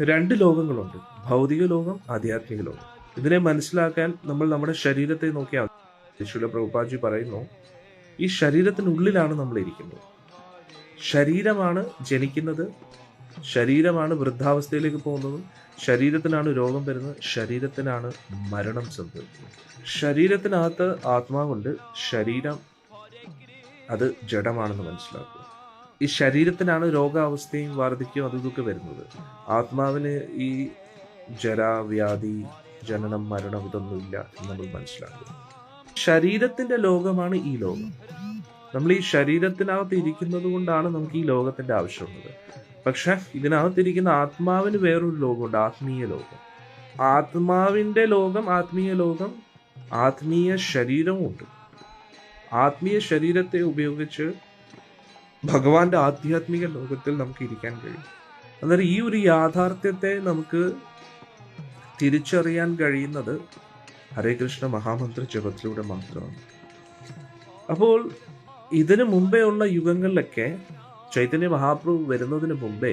രണ്ട് ലോകങ്ങളുണ്ട്. ഭൗതിക ലോകം ആധ്യാത്മിക ലോകം. ഇതിനെ മനസ്സിലാക്കാൻ നമ്മൾ നമ്മുടെ ശരീരത്തെ നോക്കിയാൽ മതി. പ്രഭുപാജി പറയുന്നു ഈ ശരീരത്തിനുള്ളിലാണ് നമ്മൾ ഇരിക്കുന്നത്. ശരീരമാണ് ജനിക്കുന്നത്. ശരീരമാണ് വൃദ്ധാവസ്ഥയിലേക്ക് പോകുന്നതും ശരീരത്തിനാണ് രോഗം വരുന്നത്. ശരീരത്തിനാണ് മരണം സംഭവിക്കുന്നത്. ശരീരത്തിനകത്ത് ആത്മാവുണ്ട്. ശരീരം അത് ജഡമാണെന്ന് മനസ്സിലാക്കുക. ഈ ശരീരത്തിനാണ് രോഗാവസ്ഥയും വാർദ്ധക്യവും അതും ഇതൊക്കെ വരുന്നത്. ആത്മാവിന് ഈ ജര വ്യാധി ജനനം മരണം ഇതൊന്നുമില്ല എന്ന് നമ്മൾ മനസ്സിലാക്കുക ശരീരത്തിന്റെ ലോകമാണ് ഈ ലോകം. നമ്മൾ ഈ ശരീരത്തിനകത്ത് ഇരിക്കുന്നത് കൊണ്ടാണ് നമുക്ക് ഈ ലോകത്തിന്റെ ആവശ്യമുള്ളത് പക്ഷെ ഇതിനകത്തിരിക്കുന്ന ആത്മാവിന് വേറൊരു ലോകമുണ്ട് ആത്മീയ ലോകം. ആത്മാവിന്റെ ലോകം ആത്മീയ ലോകം ആത്മീയ ശരീരവും ഉണ്ട്. ആത്മീയ ശരീരത്തെ ഉപയോഗിച്ച് ഭഗവാന്റെ ആധ്യാത്മിക ലോകത്തിൽ നമുക്ക് ഇരിക്കാൻ കഴിയും. അന്നേരം ഈ ഒരു യാഥാർത്ഥ്യത്തെ നമുക്ക് തിരിച്ചറിയാൻ കഴിയുന്നത് ഹരേ കൃഷ്ണ മഹാമന്ത്ര ജപത്തിലൂടെ മാത്രമാണ്. അപ്പോൾ ഇതിനു മുമ്പേ ഉള്ള യുഗങ്ങളിലൊക്കെ ചൈതന്യ മഹാപ്രഭു വരുന്നതിന് മുമ്പേ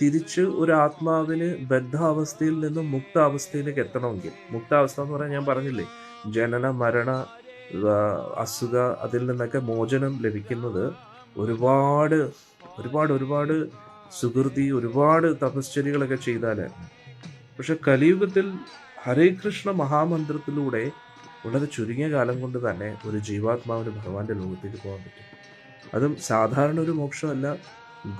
തിരിച്ച് ഒരു ആത്മാവിന് ബദ്ധാവസ്ഥയിൽ നിന്നും മുക്താവസ്ഥയിലേക്ക് എത്തണമെങ്കിൽ മുക്താവസ്ഥ എന്ന് പറയാൻ ഞാൻ പറഞ്ഞില്ലേ ജനന മരണ അസുഖ അതിൽ നിന്നൊക്കെ മോചനം ലഭിക്കുന്നത് ഒരുപാട് ഒരുപാട് ഒരുപാട് സുഹൃതി ഒരുപാട് തപശ്ചര്യകളൊക്കെ ചെയ്താൽ പക്ഷെ കലിയുഗത്തിൽ ഹരേ കൃഷ്ണ മഹാമന്ത്രത്തിലൂടെ വളരെ ചുരുങ്ങിയ കാലം കൊണ്ട് തന്നെ ഒരു ജീവാത്മാവിന് ഭഗവാന്റെ ലോകത്തേക്ക് പോകാൻ പറ്റും. അതും സാധാരണ ഒരു മോക്ഷമല്ല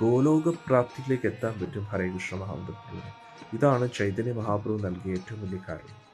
ഗോലോക പ്രാപ്തിയിലേക്ക് എത്താൻ പറ്റും ഹരേ കൃഷ്ണ മഹാമന്ത്രത്തിലൂടെ. ഇതാണ് ചൈതന്യ മഹാപ്രഭു നൽകിയ ഏറ്റവും വലിയ കാര്യം